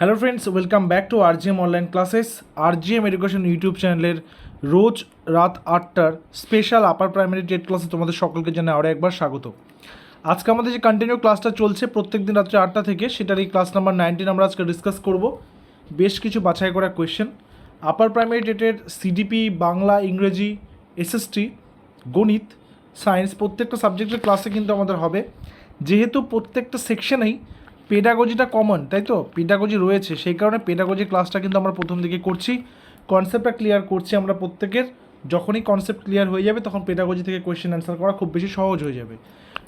Hello friends welcome back to RGM online classes RGM education YouTube চ্যানেলের রোজ রাত আটটার স্পেশাল আপার প্রাইমারি টেট ক্লাসে তোমাদের সকলকে জানাই আরও একবার স্বাগত। আজকে আমাদের যে কন্টিনিউ ক্লাসটা চলছে প্রত্যেক দিন রাত্রে আটটা থেকে, সেটার এই ক্লাস নাম্বার নাইনটিন আমরা আজকে ডিসকাস করব। বেশ কিছু বাছাই করা কোয়েশ্চেন আপার প্রাইমারি টেটের সিডিপি বাংলা, ইংরেজি এসএসটি গণিত সায়েন্স প্রত্যেকটা সাবজেক্টের ক্লাসে কিন্তু আমাদের হবে। যেহেতু প্রত্যেকটা সেকশনেই পেডাগজিটা কমন তাই তো? পেডাগজি রয়েছে, সেই কারণে পেডাগজি ক্লাসটা কিন্তু আমরা প্রথম দিকে করছি। কনসেপ্টটা ক্লিয়ার করছি আমরা প্রত্যেকের। যখনই কনসেপ্ট ক্লিয়ার হয়ে যাবে, তখন পেডাগজি থেকে কোয়েশ্চেন অ্যান্সার করা খুব বেশি সহজ হয়ে যাবে।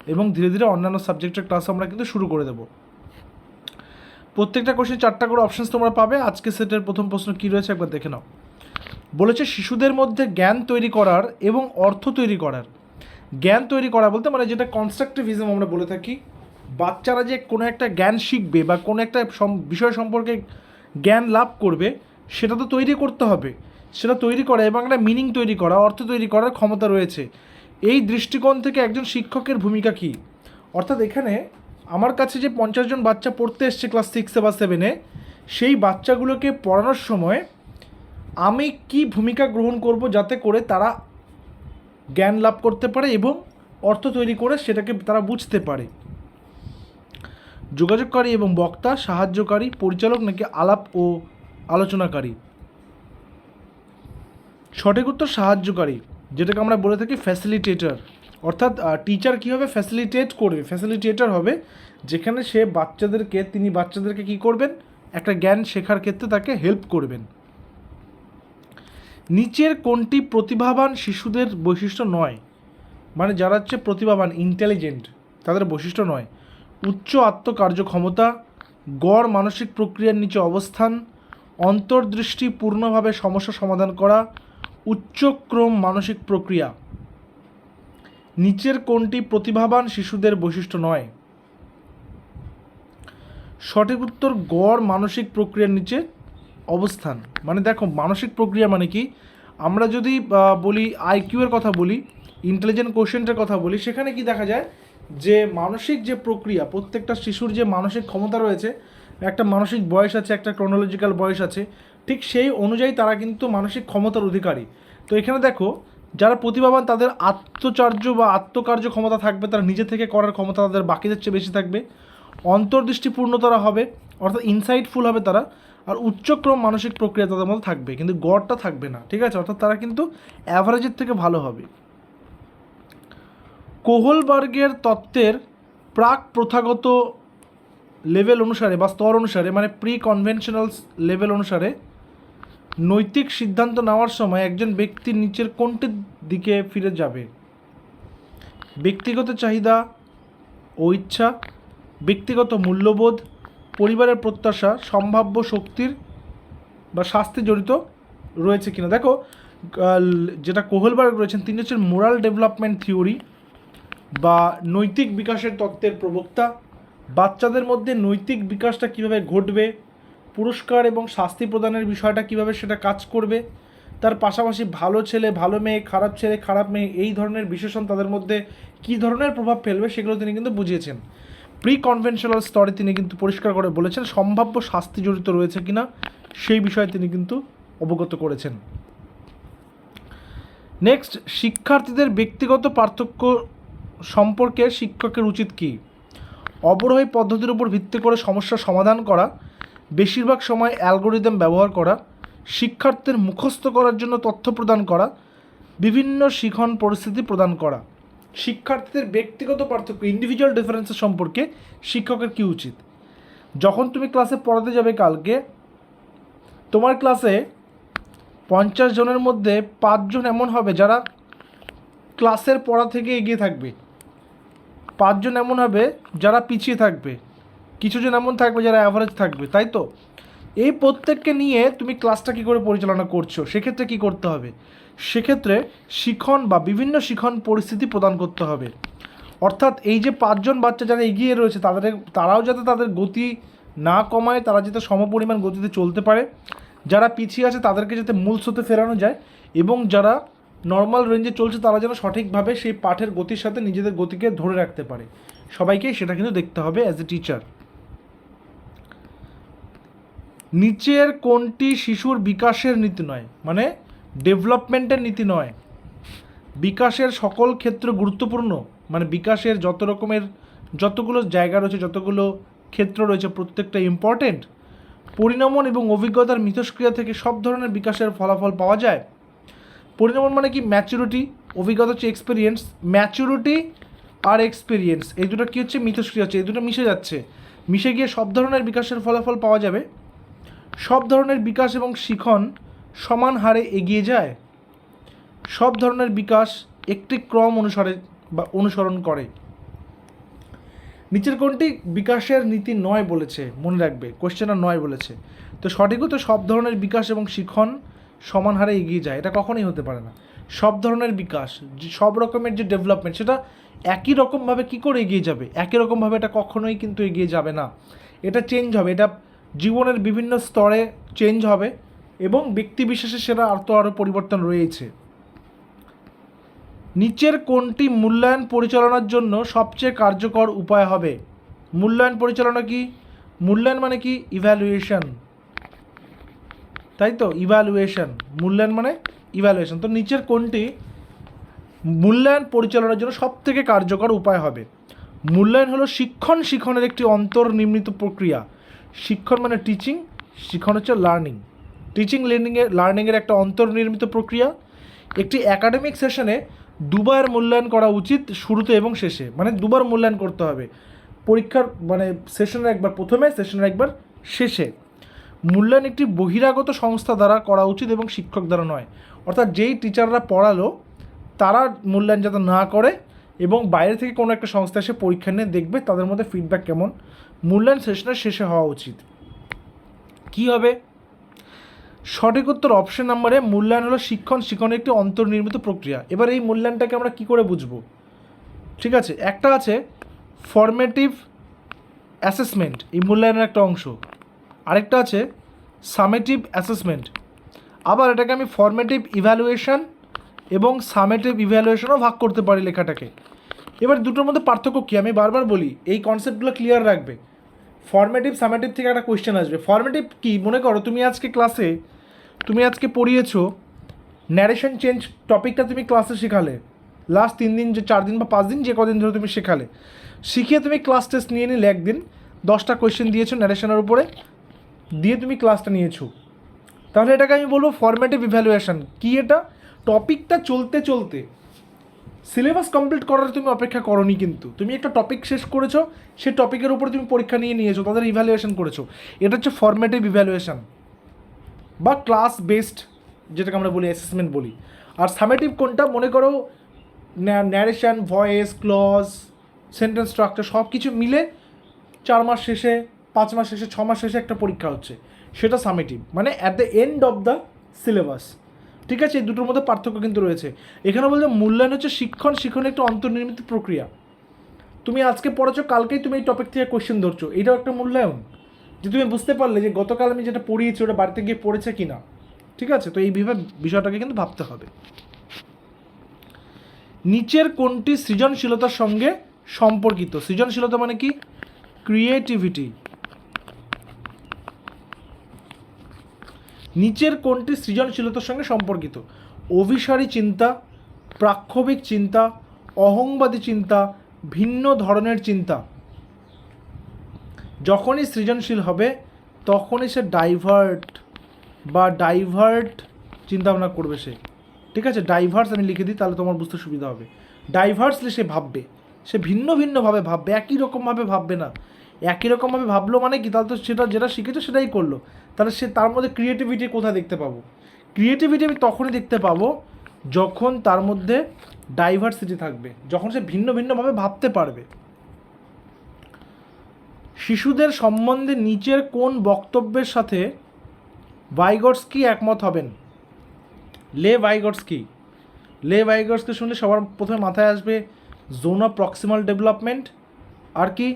এবং ধীরে ধীরে অন্যান্য সাবজেক্টের ক্লাস আমরা কিন্তু শুরু করে দেবো। প্রত্যেকটা কোশ্চেন চারটা করে অপশানস তোমরা পাবে। আজকে সেটের প্রথম প্রশ্ন কী রয়েছে একবার দেখে নাও। বলেছে, শিশুদের মধ্যে জ্ঞান তৈরি করার এবং অর্থ তৈরি করার। জ্ঞান তৈরি করা বলতে মানে যেটা কনস্ট্রাকটিভিজম আমরা বলে থাকি বাচ্চারা যে কোনো একটা জ্ঞান শিখবে বা কোনো একটা বিষয় সম্পর্কে জ্ঞান লাভ করবে, সেটা তো তৈরি করতে হবে। সেটা তৈরি করা এবং একটা মিনিং তৈরি করা, অর্থ তৈরি করার ক্ষমতা রয়েছে। এই দৃষ্টিকোণ থেকে একজন শিক্ষকের ভূমিকা কী? অর্থাৎ এখানে আমার কাছে যে পঞ্চাশ জন বাচ্চা পড়তে এসছে ক্লাস সিক্সে বা সেভেনে সেই বাচ্চাগুলোকে পড়ানোর সময় আমি কি ভূমিকা গ্রহণ করব যাতে করে তারা জ্ঞান লাভ করতে পারে এবং অর্থ তৈরি করে সেটাকে তারা বুঝতে পারে? যোগাযোগকারী এবং বক্তা, সাহায্যকারী, পরিচালক নাকি আলাপ ও আলোচনাকারী? সঠিক উত্তর সাহায্যকারী, যেটাকে আমরা বলে থাকি ফ্যাসিলিটেটর অর্থাৎ টিচার কী হবে ফ্যাসিলিটেট করবে? ফ্যাসিলিটেটর হবে যেখানে সে বাচ্চাদেরকে, তিনি বাচ্চাদেরকে কী করবেন? একটা জ্ঞান শেখার ক্ষেত্রে তাকে হেল্প করবেন। নিচের কোনটি প্রতিভাবান শিশুদের বৈশিষ্ট্য নয়? মানে যারা হচ্ছে প্রতিভাবান ইন্টেলিজেন্ট তাদের বৈশিষ্ট্য নয়। উচ্চ আত্মকার্যক্ষমতা, গড় মানসিক প্রক্রিয়ার নিচে অবস্থান, অন্তর্দৃষ্টি পূর্ণভাবে সমস্যা সমাধান করা, উচ্চক্রম মানসিক প্রক্রিয়া। নিচের কোনটি প্রতিভাবান শিশুদের বৈশিষ্ট্য নয়? সঠিক উত্তর, গড় মানসিক প্রক্রিয়ার নিচে অবস্থান। মানে দেখো, মানসিক প্রক্রিয়া মানে কি? আমরা যদি বলি আইকিউ এর কথা বলি ইন্টেলিজেন্ট কোশ্চেন্টের কথা বলি, সেখানে কি দেখা যায়? যে মানসিক যে প্রক্রিয়া, প্রত্যেকটা শিশুর যে মানসিক ক্ষমতা রয়েছে, একটা মানসিক বয়স আছে, একটা ক্রোনোলজিক্যাল বয়স আছে, ঠিক সেই অনুযায়ী তারা কিন্তু মানসিক ক্ষমতার অধিকারী। তো এখানে দেখো, যারা প্রতিভাবান তাদের আত্মচার্য বা আত্মকার্য ক্ষমতা থাকবে, তারা নিজে থেকে করার ক্ষমতা তাদের বাকিদের চেয়ে বেশি থাকবে। অন্তর্দৃষ্টিপূর্ণ তারা হবে, অর্থাৎ ইনসাইটফুল হবে তারা, আর উচ্চক্রম মানসিক প্রক্রিয়া তাদের মধ্যে থাকবে, কিন্তু গড়টা থাকবে না, ঠিক আছে? অর্থাৎ তারা কিন্তু অ্যাভারেজের থেকে ভালো হবে। কোহলবার্গের তত্ত্বের প্রাক প্রথাগত লেভেল অনুসারে বা স্তর অনুসারে মানে প্রি কনভেনশনাল লেভেল অনুসারে নৈতিক সিদ্ধান্ত নেওয়ার সময় একজন ব্যক্তির নিচের কোনটির দিকে ফিরে যাবে? ব্যক্তিগত চাহিদা ও ইচ্ছা, ব্যক্তিগত মূল্যবোধ, পরিবারের প্রত্যাশা, সম্ভাব্য শক্তির বা শাস্তি জড়িত রয়েছে কিনা? দেখো যেটা কোহলবার্গ রয়েছেন, তিনি হচ্ছেন মোরাল ডেভেলপমেন্ট থিওরি বা নৈতিক বিকাশের তত্ত্বের প্রবক্তা, বাচ্চাদের মধ্যে নৈতিক বিকাশটা কীভাবে ঘটবে, পুরস্কার এবং শাস্তি প্রদানের বিষয়টা কীভাবে সেটা কাজ করবে, তার পাশাপাশি ভালো ছেলে, ভালো মেয়ে, খারাপ ছেলে, খারাপ মেয়ে এই ধরনের বিশেষণ তাদের মধ্যে কী ধরনের প্রভাব ফেলবে সেগুলো তিনি কিন্তু বুঝিয়েছেন। প্রি কনভেনশনাল স্তরে তিনি কিন্তু পরিষ্কার করে বলেছেন, সম্ভাব্য শাস্তি জড়িত রয়েছে কিনা সেই বিষয়ে তিনি কিন্তু অবগত করেছেন। নেক্সট শিক্ষার্থীদের ব্যক্তিগত পার্থক্য সম্পর্কে শিক্ষকের উচিত কী? অবরোহী পদ্ধতির উপর ভিত্তি করে সমস্যার সমাধান করা, বেশিরভাগ সময় অ্যালগোরিদম ব্যবহার করা, শিক্ষার্থীর মুখস্থ করার জন্য তথ্য প্রদান করা, বিভিন্ন শিখন পরিস্থিতি প্রদান করা। শিক্ষার্থীদের ব্যক্তিগত পার্থক্য ইন্ডিভিজুয়াল ডিফারেন্সের সম্পর্কে শিক্ষকের কী উচিত? যখন তুমি ক্লাসে পড়াতে যাবে কালকে, তোমার ক্লাসে পঞ্চাশ জনের মধ্যে পাঁচজন এমন হবে যারা ক্লাসের পড়া থেকে এগিয়ে থাকবে। পাঁচজন এমন হবে যারা পিছিয়ে থাকবে। কিছুজন এমন থাকবে যারা অ্যাভারেজ থাকবে, তাই তো? এই প্রত্যেককে নিয়ে তুমি ক্লাসটা কী করে পরিচালনা করছ? সেক্ষেত্রে কী করতে হবে? সেক্ষেত্রে শিখন বা বিভিন্ন শিখন পরিস্থিতি প্রদান করতে হবে। অর্থাৎ এই যে পাঁচজন বাচ্চা যারা এগিয়ে রয়েছে, তাদের, তারাও যাতে তাদের গতি না কমায়, তারা যাতে সমপরিমাণ গতিতে চলতে পারে। যারা পিছিয়ে আছে, তাদেরকে যাতে মূল স্রোতে ফেরানো যায় এবং যারা নর্মাল রেঞ্জে চলছে তারা যেন সঠিকভাবে সেই পাঠের গতির সাথে নিজেদের গতিকে ধরে রাখতে পারে। সবাইকে সেটা কিন্তু দেখতে হবে অ্যাজ এ টিচার নিচের কোনটি শিশুর বিকাশের নীতি নয়? মানে ডেভেলপমেন্টের নীতি নয়। বিকাশের সকল ক্ষেত্র গুরুত্বপূর্ণ। মানে বিকাশের যত রকমের, যতগুলো জায়গা রয়েছে, যতগুলো ক্ষেত্র রয়েছে, প্রত্যেকটা ইম্পর্টেন্ট পরিণমন এবং অভিজ্ঞতার মিথস্ক্রিয়া থেকে সব ধরনের বিকাশের ফলাফল পাওয়া যায়। পরিণমন মানে কি? ম্যাচুরিটি অভিজ্ঞতা হচ্ছে এক্সপিরিয়েন্স ম্যাচুরিটি আর এক্সপিরিয়েন্স এই দুটো কী হচ্ছে? মিথস্ক্রিয়া হচ্ছে। এই দুটো মিশে যাচ্ছে। মিশে গিয়ে সব ধরনের বিকাশের ফলাফল পাওয়া যাবে। সব ধরনের বিকাশ এবং শিখন সমান হারে এগিয়ে যায়। সব ধরনের বিকাশ একটি ক্রম অনুসারে বা অনুসরণ করে। নিচের কোনটি? বিকাশের নীতি নয় বলেছে। মনে রাখবে। কোশ্চেনটা নয় বলেছে। তো সঠিক তো সব ধরনের বিকাশ এবং শিখন সমান হারে এগিয়ে যায়, এটা কখনোই হতে পারে না। সব ধরনের বিকাশ সব রকমের যে ডেভেলপমেন্ট সেটা একই রকমভাবে কী করে এগিয়ে যাবে? একই রকমভাবে এটা কখনোই কিন্তু এগিয়ে যাবে না। এটা চেঞ্জ হবে, এটা জীবনের বিভিন্ন স্তরে চেঞ্জ হবে এবং ব্যক্তি বিশেষে সেটা আর তো আরও পরিবর্তন রয়েছে। নিচের কোনটি মূল্যায়ন পরিচালনার জন্য সবচেয়ে কার্যকর উপায় হবে? মূল্যায়ন পরিচালনা কি? মূল্যায়ন মানে কি? ইভ্যালুয়েশন তাই তো? ইভ্যালুয়েশন মূল্যায়ন মানে ইভ্যালুয়েশন তো নিচের কোনটি? মূল্যায়ন পরিচালনার জন্য সবথেকে কার্যকর উপায় হবে। মূল্যায়ন হলো শিক্ষণ শিখনের একটি অন্তর্নির্মিত প্রক্রিয়া। শিক্ষণ মানে টিচিং শিখন হচ্ছে লার্নিং টিচিং লার্নিংয়ের লার্নিংয়ের একটা অন্তর্নির্মিত প্রক্রিয়া। একটি একাডেমিক সেশনে দুবার মূল্যায়ন করা উচিত শুরুতে এবং শেষে। মানে দুবার মূল্যায়ন করতে হবে। পরীক্ষার মানে সেশনের একবার, প্রথমে সেশনের একবার শেষে। মূল্যায়ন একটি বহিরাগত সংস্থা দ্বারা করা উচিত এবং শিক্ষক দ্বারা নয়। অর্থাৎ যেই টিচাররা পড়ালো, তারা মূল্যায়ন যাতে না করে এবং বাইরে থেকে কোনো একটা সংস্থা এসে পরীক্ষা নিয়ে দেখবে তাদের মধ্যে ফিডব্যাক কেমন, মূল্যায়ন সেশনের শেষে হওয়া উচিত। কী হবে? সঠিক উত্তর অপশন নাম্বারে মূল্যায়ন হলো শিক্ষণ, শিক্ষণের একটি অন্তর্নির্মিত প্রক্রিয়া। এবার এই মূল্যায়নটাকে আমরা কী করে বুঝব? ঠিক আছে, একটা আছে ফর্মেটিভ অ্যাসেসমেন্ট এই মূল্যায়নের একটা অংশ। আরেকটা আছে সামেটিভ অ্যাসেসমেন্ট। আবার এটাকে আমি ফর্মেটিভ ইভ্যালুয়েশন এবং সামেটিভ ইভ্যালুয়েশনও ভাগ করতে পারি লেখাটাকে। এবার দুটোর মধ্যে পার্থক্য কী? আমি বারবার বলি, এই কনসেপ্টগুলো ক্লিয়ার রাখবে। ফর্মেটিভ সামেটিভ থেকে একটা কোয়েশ্চেন আসবে। ফর্মেটিভ কী? মনে করো তুমি আজকে ক্লাসে তুমি আজকে পড়িয়েছো ন্যারেশন চেঞ্জ টপিকটা তুমি ক্লাসে শেখালে। লাস্ট তিন দিন যে, চার দিন বা পাঁচ দিন যে কদিন ধরে তুমি শেখালে। শিখিয়ে তুমি ক্লাস টেস্ট নিয়ে নিলে একদিন, দশটা কোয়েশ্চেন দিয়েছ ন্যারেশনের উপরে। দিয়ে তুমি ক্লাসটা নিয়েছো। তাহলে এটাকে আমি বলব ফর্মেটিভ ইভ্যালুয়েশন কি এটা? টপিকটা চলতে চলতে সিলেবাস কমপ্লিট করার তুমি অপেক্ষা করনি কিন্তু। তুমি একটা টপিক শেষ করেছ, সে টপিকের উপরে তুমি পরীক্ষা নিয়ে নিয়েছো, তাদের ইভ্যালুয়েশন করেছ। এটা হচ্ছে ফর্মেটিভ ইভ্যালুয়েশন বা ক্লাস বেসড যেটাকে আমরা বলি অ্যাসেসমেন্ট বলি। আর সামেটিভ কোনটা? মনে করো narration voice clause sentence structure সব কিছু মিলে চার মাস শেষে পাঁচ মাস শেষে, ছ মাস শেষে একটা পরীক্ষা হচ্ছে। সেটা সামেটিভ। মানে at the end of the syllabus ঠিক আছে? এই দুটোর মধ্যে পার্থক্য কিন্তু রয়েছে। এখানে বলতে মূল্যায়ন হচ্ছে শিক্ষণ, শিক্ষণের একটা অন্তর্নির্মিত প্রক্রিয়া। তুমি আজকে পড়েছো, কালকেই তুমি এই টপিক থেকে কোয়েশ্চেন ধরছো। এটাও একটা মূল্যায়ন। যে তুমি বুঝতে পারলে যে গতকাল আমি যেটা পড়িয়েছি, ওটা বাড়িতে গিয়ে পড়েছে কি না ঠিক আছে? তো এই বিভাগ বিষয়টাকে কিন্তু ভাবতে হবে। নিচের কোনটি সৃজনশীলতার সঙ্গে সম্পর্কিত? সৃজনশীলতা মানে কি? ক্রিয়েটিভিটি নিচের কোনটি সৃজনশীলতার সঙ্গে সম্পর্কিত। অভিসারী চিন্তা প্রাক্ষবিক চিন্তা, অহংবাদী চিন্তা, ভিন্ন ধরনের চিন্তা। যখনই সৃজনশীল হবে, তখনই সে ডাইভার্ট বা ডাইভার্ট চিন্তাভাবনা করবে সে। ঠিক আছে? ডাইভার্স আমি লিখে দিই, তাহলে তোমার বুঝতে সুবিধা হবে। ডাইভার্সলি সে ভাববে। সে ভিন্ন ভিন্নভাবে ভাববে, একই রকমভাবে ভাববে না। একই রকমভাবে ভাবলো মানে কি? তাহলে তো সেটা যেটা শিখেছে সেটাই করল। তাহলে সে তার মধ্যে ক্রিয়েটিভিটি কোথায় দেখতে পাবো? ক্রিয়েটিভিটি আমি তখনই দেখতে পাবো যখন তার মধ্যে ডাইভার্সিটি থাকবে, যখন সে ভিন্ন ভিন্নভাবে ভাবতে পারবে। শিশুদের সম্বন্ধে নিচের কোন বক্তব্যের সাথে ভাইগটসকি একমত হবেন? লে ভাইগটসকি লে ভাইগটসকে শুনলে সবার প্রথমে মাথায় আসবে জোন অফ প্রক্সিমাল ডেভেলপমেন্ট আর কি?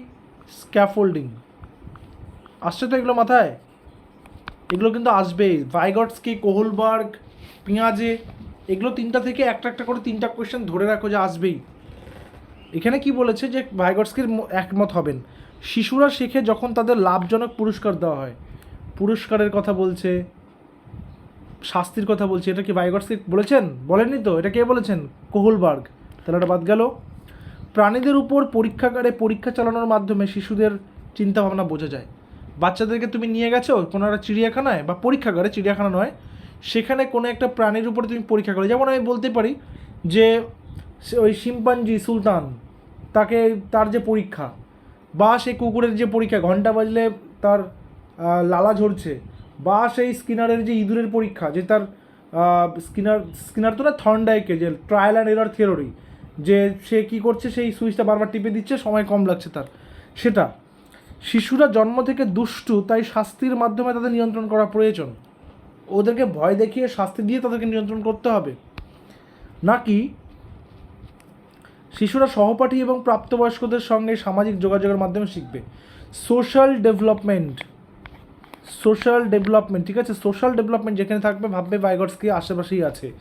স্ক্যাফোল্ডিং। আসছে তো এগুলো মাথায়? এগুলো কিন্তু আসবেই। ভাইগটসকি, কোহলবার্গ, পিঁয়াজে, এগুলো তিনটা থেকে একটা একটা করে তিনটা কোয়েশ্চেন ধরে রাখো যে আসবেই। এখানে কি বলেছে যে ভাইগটসকির একমত হবেন। শিশুরা শেখে যখন তাদের লাভজনক পুরস্কার দেওয়া হয়। পুরস্কারের কথা বলছে, শাস্তির কথা বলছে। এটা কি ভাইগটসকে বলেছেন? বলেননি তো? এটা কে বলেছেন? কোহলবার্গ। তাহলে এটা বাদ গেল। প্রাণীদের উপর পরীক্ষাগারে পরীক্ষা চালানোর মাধ্যমে শিশুদের চিন্তাভাবনা বোঝা যায়। বাচ্চাদেরকে তুমি নিয়ে গেছো কোনো একটা চিড়িয়াখানায় বা পরীক্ষাগারে, চিড়িয়াখানা নয়, সেখানে কোনো একটা প্রাণীর উপরে তুমি পরীক্ষা করো। যেমন আমি বলতে পারি যে ওই শিম্পাঞ্জি সুলতান, তাকে তার যে পরীক্ষা বা সেই কুকুরের যে পরীক্ষা, ঘণ্টা বাজলে তার লালা ঝরছে বা সেই স্কিনারের যে ইঁদুরের পরীক্ষা, যে তার স্কিনার স্কিনার তো না থর্নডাইকে যে ট্রায়াল অ্যান্ড এরার থিওরি যে সে কি করছে, সেই সুইচটা বারবার টিপে দিচ্ছে, সময় কম লাগছে তার। সেটা, শিশুরা জন্ম থেকে দুষ্টু, তাই শাস্তির মাধ্যমে তাদের নিয়ন্ত্রণ করা প্রয়োজন। ওদেরকে ভয় দেখিয়ে শাস্তি দিয়ে তাদেরকে নিয়ন্ত্রণ করতে হবে। নাকি, শিশুরা সহপাঠী এবং প্রাপ্তবয়স্কদের সঙ্গে সামাজিক যোগাযোগের মাধ্যমে শিখবে। সোশ্যাল ডেভেলপমেন্ট সোশ্যাল ডেভেলপমেন্ট ঠিক আছে? সোশ্যাল ডেভেলপমেন্ট যেখানে থাকবে, ভাববে বাইগটসকে আশেপাশেই আছে।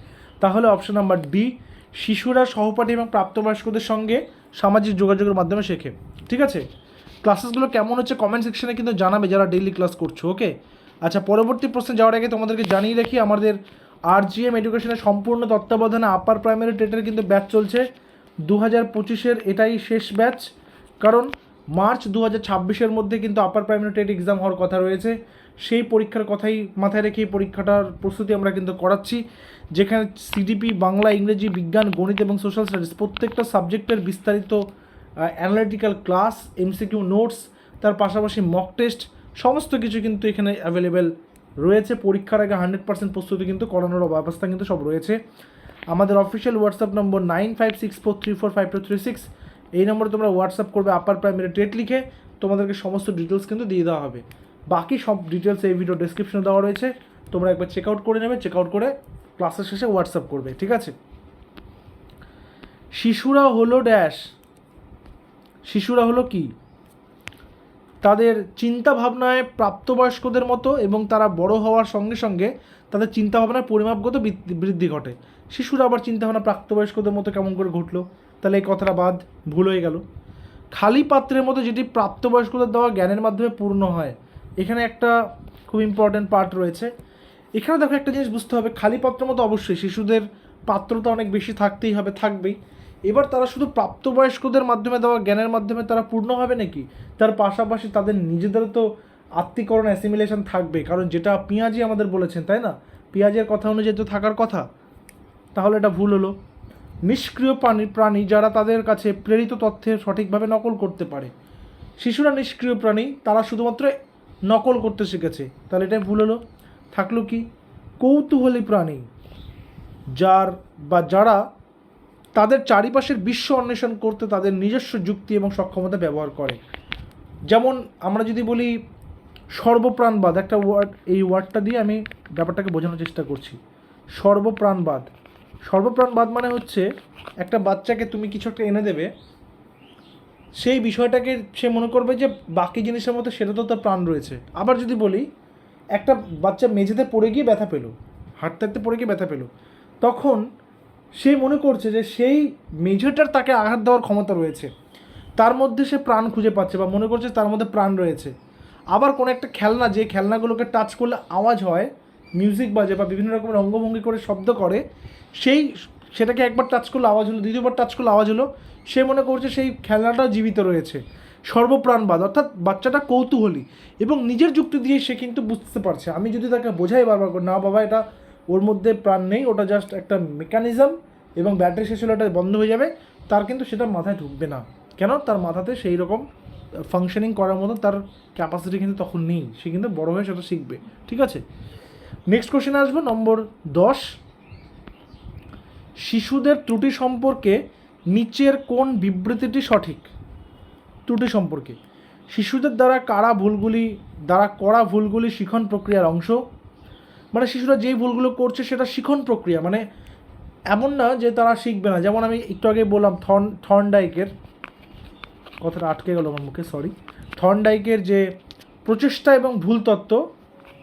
তাহলে অপশন নাম্বার ডি শিশুরা সহপাঠী এবং প্রাপ্তবয়স্কদের সঙ্গে সামাজিক যোগাযোগের মাধ্যমে শেখে। ঠিক আছে? ক্লাসেসগুলো কেমন হচ্ছে কমেন্ট সেকশনে কিন্তু জানাবে যারা ডেইলি ক্লাস করছ ওকে আচ্ছা পরবর্তী প্রশ্নে যাওয়ার আগে তোমাদেরকে জানিয়ে রাখি, আমাদের আরজিএম এডুকেশনের সম্পূর্ণ তত্ত্বাবধানে আপার প্রাইমারি টেটের কিন্তু ব্যাচ চলছে। দু হাজার পঁচিশের এটাই শেষ ব্যাচ কারণ মার্চ দু হাজার ছাব্বিশের মধ্যে কিন্তু আপার প্রাইমারি টেট এক্সাম হওয়ার কথা রয়েছে। সেই পরীক্ষার কথাই মাথায় রেখে পরীক্ষাটার প্রস্তুতি আমরা কিন্তু করাচ্ছি, যেখানে সিডিপি বাংলা, ইংরেজি, বিজ্ঞান, গণিত এবং সোশ্যাল স্টাডিজ প্রত্যেকটা সাবজেক্টের বিস্তারিত অ্যানালিটিক্যাল ক্লাস এমসিকিউ নোটস তার পাশাপাশি মক টেস্ট সমস্ত কিছু কিন্তু এখানে অ্যাভেলেবেল রয়েছে। পরীক্ষার আগে হান্ড্রেড পার্সেন্ট প্রস্তুতি কিন্তু করানোর ব্যবস্থা কিন্তু সব রয়েছে। আমাদের official WhatsApp number nine five six four three four five two three six এই নম্বরে তোমরা হোয়াটসঅ্যাপ করবে আপার প্রাইমারি ডেট লিখে তোমাদেরকে সমস্ত ডিটেলস কিন্তু দিয়ে দেওয়া হবে। বাকি সব ডিটেলস এই ভিডিও ডেসক্রিপশনে দেওয়া রয়েছে। তোমরা একবার চেক আউট করে নেবে চেক আউট করে ক্লাসের শেষে হোয়াটসঅ্যাপ করবে, ঠিক আছে? শিশুরা হলো ড্যাশ শিশুরা হলো কি? তাদের চিন্তা ভাবনায় প্রাপ্তবয়স্কদের মতো এবং তারা বড় হওয়ার সঙ্গে সঙ্গে তাদের চিন্তাভাবনার পরিমাপগত বৃদ্ধি- ঘটে। শিশুরা আবার চিন্তাভাবনা প্রাপ্তবয়স্কদের মতো কেমন করে ঘটলো? তাহলে এই কথাটা বাদ, ভুল হয়ে গেল। খালি পাত্রের মতো যেটি প্রাপ্তবয়স্কদের দেওয়া জ্ঞানের মাধ্যমে পূর্ণ হয় এখানে একটা খুব ইম্পর্ট্যান্ট পার্ট রয়েছে। এখানে দেখো একটা জিনিস বুঝতে হবে, খালি পাত্রের মতো অবশ্যই শিশুদের পাত্র তো অনেক বেশি থাকতেই হবে, থাকবেই। এবার তারা শুধু প্রাপ্তবয়স্কদের মাধ্যমে দেওয়া জ্ঞানের মাধ্যমে তারা পূর্ণ হবে নাকি? তার পাশাপাশি তাদের নিজেদেরও তো আত্মীকরণ অ্যাসিমিলেশন থাকবে। কারণ যেটা পিঁয়াজি আমাদের বলেছেন, তাই না? পেঁয়াজের কথা অনুযায়ী তো থাকার কথা। তাহলে এটা ভুল হলো। নিষ্ক্রিয় প্রাণী প্রাণী যারা তাদের কাছে প্রেরিত তথ্যের সঠিকভাবে নকল করতে পারে। শিশুরা নিষ্ক্রিয় প্রাণী, তারা শুধুমাত্র নকল করতে শিখেছে। তাহলে এটাই ভুল হলো। থাকল কি? কৌতূহলী প্রাণী। যার বা যারা তাদের চারিপাশের বিশ্ব অন্বেষণ করতে তাদের নিজস্ব যুক্তি এবং সক্ষমতা ব্যবহার করে। যেমন আমরা যদি বলি সর্বপ্রাণবাদ, একটা ওয়ার্ড এই ওয়ার্ডটা দিয়ে আমি ব্যাপারটাকে বোঝানোর চেষ্টা করছি। সর্বপ্রাণবাদ। সর্বপ্রাণবাদ মানে হচ্ছে একটা বাচ্চাকে তুমি কিছু একটা এনে দেবে সেই বিষয়টাকে সে মনে করবে যে বাকি জিনিসের মধ্যে সেটা তো তার প্রাণ রয়েছে। আবার যদি বলি, একটা বাচ্চা মেঝেতে পড়ে গিয়ে ব্যথা পেল, হাঁটতে হাঁটতে পড়ে গিয়ে ব্যথা পেল, তখন সে মনে করছে যে সেই মেঝেটার তাকে আঘাত দেওয়ার ক্ষমতা রয়েছে। তার মধ্যে সে প্রাণ খুঁজে পাচ্ছে বা মনে করছে তার মধ্যে প্রাণ রয়েছে। আবার কোনো একটা খেলনা, যে খেলনাগুলোকে টাচ করলে আওয়াজ হয় মিউজিক বাজে বা বিভিন্ন রকমের অঙ্গভঙ্গি করে শব্দ করে, সেই সেটাকে একবার টাচ করলে, আওয়াজ হলো, দ্বিতীয়বার টাচ করলে, আওয়াজ হলো সে মনে করছে সেই খেলাটা জীবিত রয়েছে। সর্বপ্রাণবাদ অর্থাৎ বাচ্চাটা কৌতূহলী এবং নিজের যুক্তি দিয়ে সে কিন্তু বুঝতে পারছে। আমি যদি তাকে বোঝাই বারবার করে, না বাবা, এটা ওর মধ্যে প্রাণ নেই, ওটা জাস্ট একটা মেকানিজম এবং ব্যাটারি শেষ হলে ওটা বন্ধ হয়ে যাবে। তার কিন্তু সেটা মাথায় ঢুকবে না। কেন? তার মাথাতে সেই রকম ফাংশনিং করার মতো তার ক্যাপাসিটি কিন্তু তখন নেই। সে কিন্তু বড় হয়ে সেটা শিখবে। ঠিক আছে? নেক্সট কোশ্চেন আসব, নম্বর দশ। শিশুদের ত্রুটি সম্পর্কে নিচের কোন বিবৃতিটি সঠিক? ত্রুটি সম্পর্কে। শিশুদের দ্বারা কারা ভুলগুলি, দ্বারা করা ভুলগুলি শিখন প্রক্রিয়ার অংশ? মানে শিশুরা যেই ভুলগুলো করছে সেটা শিখন প্রক্রিয়া মানে এমন না যে তারা শিখবে না। যেমন আমি একটু আগে বললাম থর্ন থর্নডাইকের কথাটা আটকে গেল আমার মুখে সরি থর্নডাইকের যে প্রচেষ্টা এবং ভুল তত্ত্ব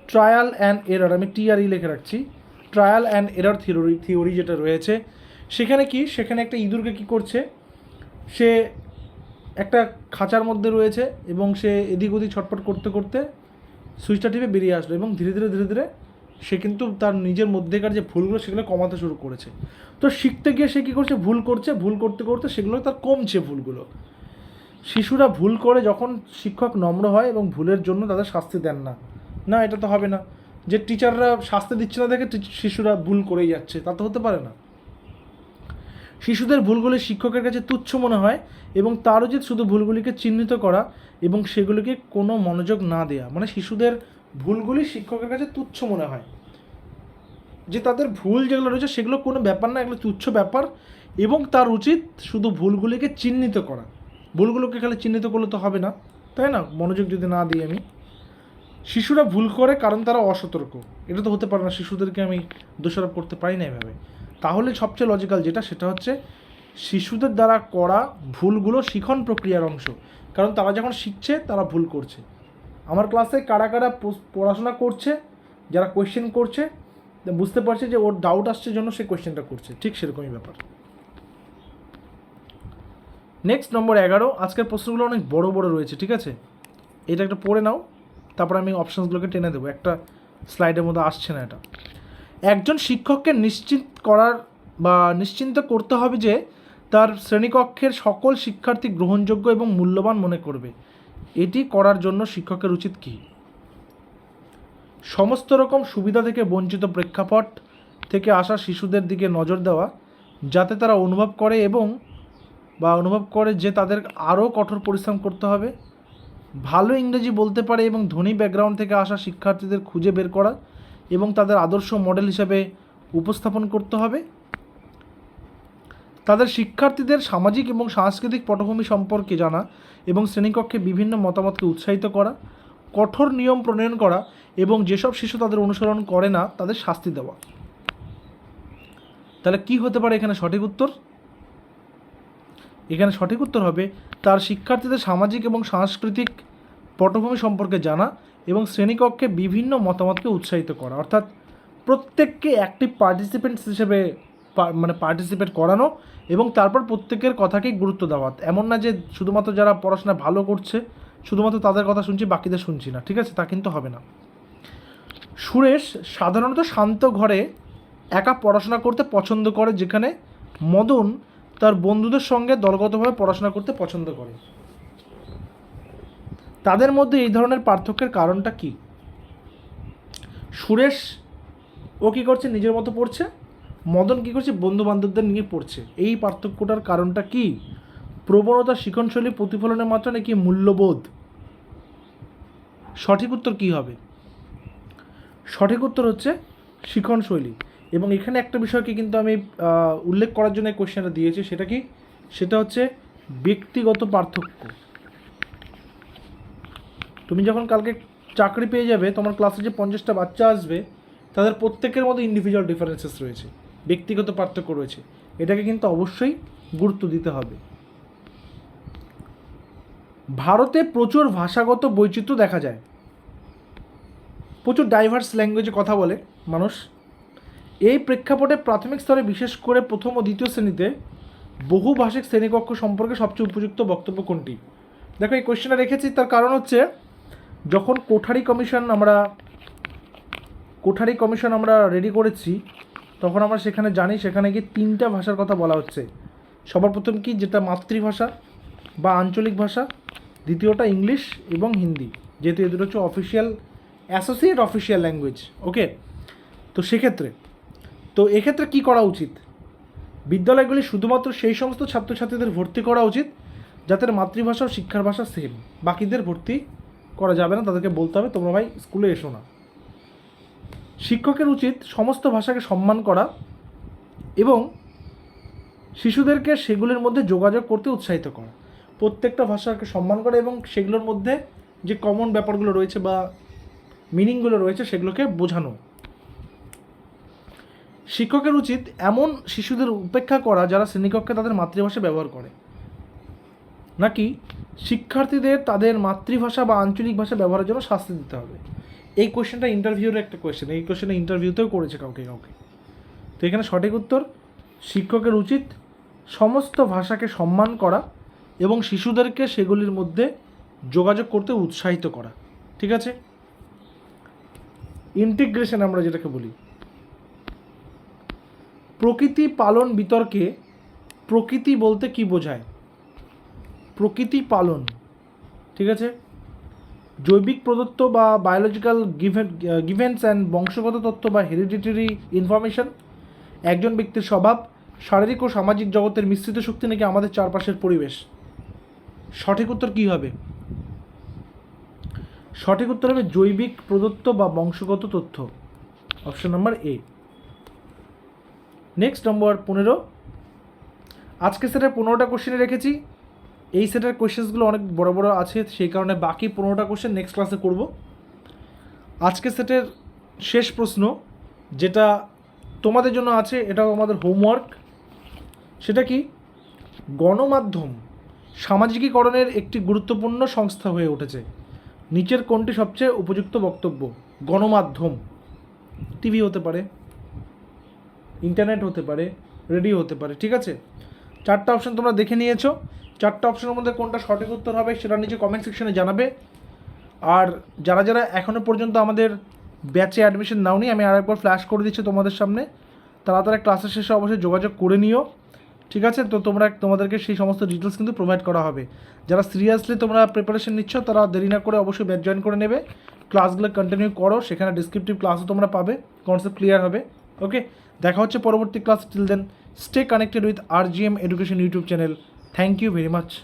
ট্রায়াল অ্যান্ড এরর আমি টিআরই লিখে রাখছি trial and error theory theory যেটা রয়েছে সেখানে কি? সেখানে একটা ইঁদুরকে কি করছে? সে একটা খাঁচার মধ্যে রয়েছে এবং সে এদিক ওদিক ছটপট করতে করতে সুইচটা টিপে বেরিয়ে আসলো এবং ধীরে ধীরে ধীরে ধীরে সে কিন্তু তার নিজের মধ্যেকার যে ভুলগুলো সেগুলো কমাতে শুরু করেছে। তো শিখতে গিয়ে সে কী করছে? ভুল করছে, ভুল করতে করতে সেগুলো তার কমছে ভুলগুলো। শিশুরা ভুল করে যখন শিক্ষক নম্র হয় এবং ভুলের জন্য তাদের শাস্তি দেন না। না, এটা তো হবে না। যে টিচাররা শাস্তি দিচ্ছে না দেখে শিশুরা ভুল করেই যাচ্ছে, তা তো হতে পারে না। শিশুদের ভুলগুলি শিক্ষকের কাছে তুচ্ছ মনে হয় এবং তার উচিত শুধু ভুলগুলিকে চিহ্নিত করা এবং সেগুলিকে কোনো মনোযোগ না দেওয়া মানে শিশুদের ভুলগুলি শিক্ষকের কাছে তুচ্ছ মনে হয়। যে তাদের ভুল যেগুলো রয়েছে সেগুলো কোনো ব্যাপার না, এগুলো তুচ্ছ ব্যাপার এবং তার উচিত শুধু ভুলগুলিকে চিহ্নিত করা। ভুলগুলোকে খালি চিহ্নিত করলে তো হবে না, তাই না? মনোযোগ যদি না দিই আমি। শিশুরা ভুল করে কারণ তারা অসতর্ক। এটা তো হতে পারে না, শিশুদেরকে আমি দোষারোপ করতে পারি না এভাবে। তাহলে সবচেয়ে লজিক্যাল যেটা, সেটা হচ্ছে শিশুদের দ্বারা করা ভুলগুলো শিখন প্রক্রিয়ার অংশ। কারণ তারা যখন শিখছে, তারা ভুল করছে। আমার ক্লাসে কারা কারা পড়াশোনা করছে, যারা কোয়েশ্চেন করছে বুঝতে পারছে যে ওর ডাউট আসছে জন্য সে কোয়েশ্চেনটা করছে। ঠিক সেরকমই ব্যাপার। নেক্সট নম্বর এগারো। আজকের প্রশ্নগুলো অনেক বড় বড় রয়েছে, ঠিক আছে? এটা একটা পড়ে নাও, তারপর আমি অপশানসগুলোকে টেনে দেবো। একটা স্লাইডের মধ্যে আসছে না এটা। একজন শিক্ষককে নিশ্চিত করার বা নিশ্চিন্ত করতে হবে যে তার শ্রেণীকক্ষের সকল শিক্ষার্থী গ্রহণযোগ্য এবং মূল্যবান মনে করবে। এটি করার জন্য শিক্ষকের উচিত কী? সমস্ত রকম সুবিধা থেকে বঞ্চিত প্রেক্ষাপট থেকে আসা শিশুদের দিকে নজর দেওয়া, যাতে তারা অনুভব করে এবং বা অনুভব করে যে তাদের আরও কঠোর পরিশ্রম করতে হবে। ভালো ইংরেজি বলতে পারে এবং ধনী ব্যাকগ্রাউন্ড থেকে আসা শিক্ষার্থীদের খুঁজে বের করা এবং তাদের আদর্শ মডেল হিসাবে উপস্থাপন করতে হবে। তাদের শিক্ষার্থীদের সামাজিক এবং সাংস্কৃতিক পটভূমি সম্পর্কে জানা এবং শ্রেণীকক্ষে বিভিন্ন মতামতকে উৎসাহিত করা, কঠোর নিয়ম প্রণয়ন করা এবং যেসব শিশু তাদের অনুসরণ করে না, তাদের শাস্তি দেওয়া। তাহলে কি হতে পারে এখানে সঠিক উত্তর? এখানে সঠিক উত্তর হবে, তার শিক্ষার্থীদের সামাজিক এবং সাংস্কৃতিক পটভূমি সম্পর্কে জানা শ্রেণীকক্ষে বিভিন্ন মতামতকে উৎসাহিত করা। অর্থাৎ প্রত্যেককে অ্যাক্টিভ পার্টিসিপেন্টস হিসেবে মানে পার্টিসিপেট করানো এবং তারপর প্রত্যেকের কথাকেই গুরুত্ব দেওয়া। এমন না যে শুধুমাত্র যারা পড়াশোনা ভালো করছে, শুধুমাত্র তাদের কথা শুনছি, বাকিদের শুনছি না। ঠিক আছে? তা কিন্তু হবে না। সুরেশ সাধারণত শান্ত ঘরে একা পড়াশোনা করতে পছন্দ করে, যেখানে মদন তার বন্ধুদের সঙ্গে দলগতভাবে পড়াশোনা করতে পছন্দ করে। তাদের মধ্যে এই ধরনের পার্থক্যের কারণটা কি? সুরেশ, ও কী করছে? নিজের মতো পড়ছে। মদন কী করছে? বন্ধু বান্ধবদের নিয়ে পড়ছে। এই পার্থক্যটার কারণটা কি? প্রবণতা শিক্ষণশৈলী প্রতিফলনের মাত্রা নাকি মূল্যবোধ? সঠিক উত্তর কী হবে? সঠিক উত্তর হচ্ছে শিক্ষণশৈলী এবং এখানে একটা বিষয়কে কিন্তু আমি উল্লেখ করার জন্য কোশ্চেনটা দিয়েছি। সেটা কি? সেটা হচ্ছে ব্যক্তিগত পার্থক্য। তুমি যখন কালকে চাকরি পেয়ে যাবে, তোমার ক্লাসে যে পঞ্চাশটা বাচ্চা আসবে, তাদের প্রত্যেকের মধ্যে ইন্ডিভিজুয়াল ডিফারেন্সেস রয়েছে, ব্যক্তিগত পার্থক্য রয়েছে। এটাকে কিন্তু অবশ্যই গুরুত্ব দিতে হবে। ভারতে প্রচুর ভাষাগত বৈচিত্র্য দেখা যায়। প্রচুর ডাইভার্স ল্যাঙ্গুয়েজে কথা বলে মানুষ। এই প্রেক্ষাপটে প্রাথমিক স্তরে বিশেষ করে প্রথম ও দ্বিতীয় শ্রেণীতে বহুভাষিক শ্রেণীকক্ষ সম্পর্কে সবচেয়ে উপযুক্ত বক্তব্য কোনটি? দেখো, এই কোয়েশ্চেনটা রেখেছি, তার কারণ হচ্ছে যখন কোঠারি কমিশন আমরা, কোঠারি কমিশন আমরা রেডি করেছি, তখন আমরা সেখানে জানি, সেখানে গিয়ে তিনটা ভাষার কথা বলা হচ্ছে। সবার প্রথম কি? যেটা মাতৃভাষা বা আঞ্চলিক ভাষা, দ্বিতীয়টা ইংলিশ এবং হিন্দি। যেহেতু এ দুটো হচ্ছে official associate official language okay তো সেক্ষেত্রে, তো এক্ষেত্রে কি করা উচিত? বিদ্যালয়গুলি শুধুমাত্র সেই সমস্ত ছাত্রছাত্রীদের ভর্তি করা উচিত, যাদের মাতৃভাষা ও শিক্ষার ভাষা সেম বাকিদের ভর্তি করা যাবে না, তাদেরকে বলতে হবে, তোমরা ভাই স্কুলে এসো না। শিক্ষকের উচিত সমস্ত ভাষাকে সম্মান করা এবং শিশুদেরকে সেগুলির মধ্যে যোগাযোগ করতে উৎসাহিত করা। প্রত্যেকটা ভাষাকে সম্মান করা এবং সেগুলোর মধ্যে যে কমন ব্যাপারগুলো রয়েছে বা মিনিংগুলো রয়েছে, সেগুলোকে বোঝানো। শিক্ষকের উচিত এমন শিশুদের উপেক্ষা করা যারা শ্রেণীকক্ষে তাদের মাতৃভাষা ব্যবহার করে। নাকি শিক্ষার্থীদের তাদের মাতৃভাষা বা আঞ্চলিক ভাষা ব্যবহারের জন্য শাস্তি দিতে হবে। এই কোশ্চেনটা ইন্টারভিউর একটা কোশ্চেন এই কোশ্চেনটা ইন্টারভিউতেও করেছে কাউকে কাউকে। তো এখানে সঠিক উত্তর, শিক্ষকের উচিত সমস্ত ভাষাকে সম্মান করা এবং শিশুদেরকে সেগুলির মধ্যে যোগাযোগ করতে উৎসাহিত করা, ঠিক আছে? ইন্টিগ্রেশন আমরা যেটাকে বলি। প্রকৃতি পালন বিতর্কে প্রকৃতি বলতে কি বোঝায়? প্রকৃতি পালন, ঠিক আছে? জৈবিক প্রদত্ত বা বায়োলজিক্যাল গিভেন গিভেন্টস অ্যান্ড বংশগত তথ্য বা হেরিডিটারি ইনফরমেশন একজন ব্যক্তির স্বভাব, শারীরিক ও সামাজিক জগতের মিশ্রিত শক্তি নাকি আমাদের চারপাশের পরিবেশ? সঠিক উত্তর কী হবে? সঠিক উত্তর হবে জৈবিক প্রদত্ত বা বংশগত তথ্য। Option number A next number পনেরো। আজকে সেটের পনেরোটা কোশ্চেনে রেখেছি। এই সেটের কোশ্চেন্সগুলো অনেক বড় বড় আছে, সেই কারণে বাকি পনেরোটা কোশ্চেন নেক্সট ক্লাসে করব। আজকে সেটের শেষ প্রশ্ন, যেটা তোমাদের জন্য আছে, এটাও আমাদের হোমওয়ার্ক সেটা কি? গণমাধ্যম সামাজিকীকরণের একটি গুরুত্বপূর্ণ সংস্থা হয়ে উঠেছে। নিচের কোনটি সবচেয়ে উপযুক্ত বক্তব্য? গণমাধ্যম। টিভি হতে পারে ইন্টারনেট হতে পারে রেডিও হতে পারে, ঠিক আছে? চারটা অপশন তোমরা দেখে নিয়েছো। চারটা অপশনের মধ্যে কোনটা সঠিক উত্তর হবে সেটা নিচে কমেন্ট সেকশনে জানাবে। আর যারা যারা এখনও পর্যন্ত আমাদের ব্যাচে অ্যাডমিশন নাওনি, আমি আরেকবার ফ্ল্যাশ করে দিচ্ছি তোমাদের সামনে। তারা তারা ক্লাসের শেষে অবশ্যই যোগাযোগ করে নিও। ঠিক আছে? তো তোমরা, তোমাদেরকে সেই সমস্ত ডিটেলস কিন্তু প্রোভাইড করা হবে। যারা সিরিয়াসলি তোমরা প্রিপারেশন নিচ্ছ, তারা দেরি না করে অবশ্যই ব্যাচ জয়েন করে নেবে। ক্লাসগুলো কন্টিনিউ করো, সেখানে ডিসক্রিপটিভ ক্লাসও তোমরা পাবে কনসেপ্ট ক্লিয়ার হবে। ওকে দেখা হচ্ছে পরবর্তী class till then stay connected with R G M education YouTube channel thank you very much.